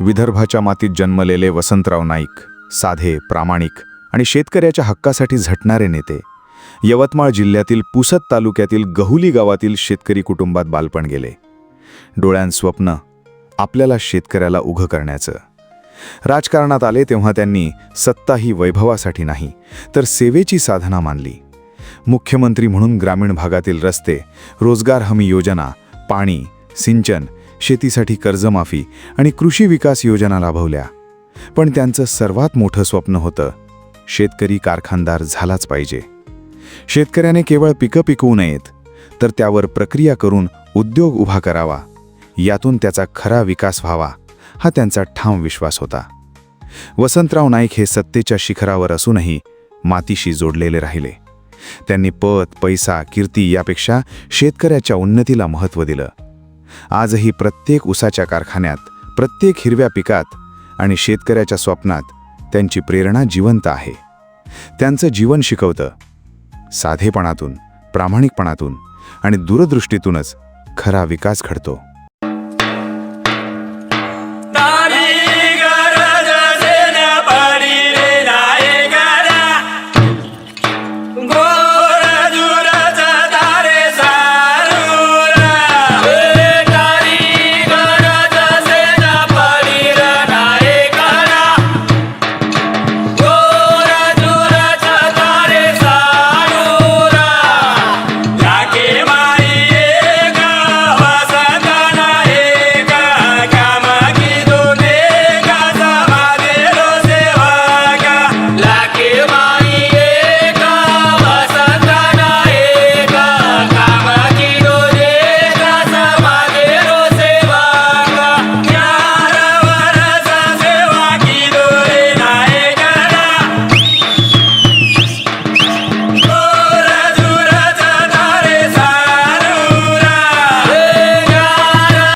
विदर्भाच्या मातीत जन्मलेले वसंतराव नाईक साधे प्रामाणिक आणि शेतकऱ्याच्या हक्कासाठी झटणारे नेते. यवतमाळ जिल्ह्यातील पुसद तालुक्यातील गहुली गावातील शेतकरी कुटुंबात बालपण गेले. डोळ्यां स्वप्न आपल्याला शेतकऱ्याला उघं करण्याचं. राजकारणात आले तेव्हा त्यांनी सत्ता ही वैभवासाठी नाही तर सेवेची साधना मानली. मुख्यमंत्री म्हणून ग्रामीण भागातील रस्ते रोजगार हमी योजना पाणी सिंचन शेतीसाठी कर्जमाफी आणि कृषी विकास योजना राबवल्या पण त्यांचं सर्वात मोठं स्वप्न होतं शेतकरी कारखानदार झालाच पाहिजे. शेतकऱ्याने केवळ पिकं पिकवू नयेत तर त्यावर प्रक्रिया करून उद्योग उभा करावा. यातून त्याचा खरा विकास व्हावा हा त्यांचा ठाम विश्वास होता. वसंतराव नाईक हे सत्तेच्या शिखरावर असूनही मातीशी जोडलेले राहिले. त्यांनी पद पैसा कीर्ती यापेक्षा शेतकऱ्याच्या उन्नतीला महत्त्व दिलं. आजही प्रत्येक उसाच्या कारखान्यात प्रत्येक हिरव्या पिकात आणि शेतकऱ्याच्या स्वप्नात त्यांची प्रेरणा जिवंत आहे. त्यांचं जीवन शिकवतं. साधेपणातून प्रामाणिकपणातून आणि दूरदृष्टीतूनच खरा विकास घडतो.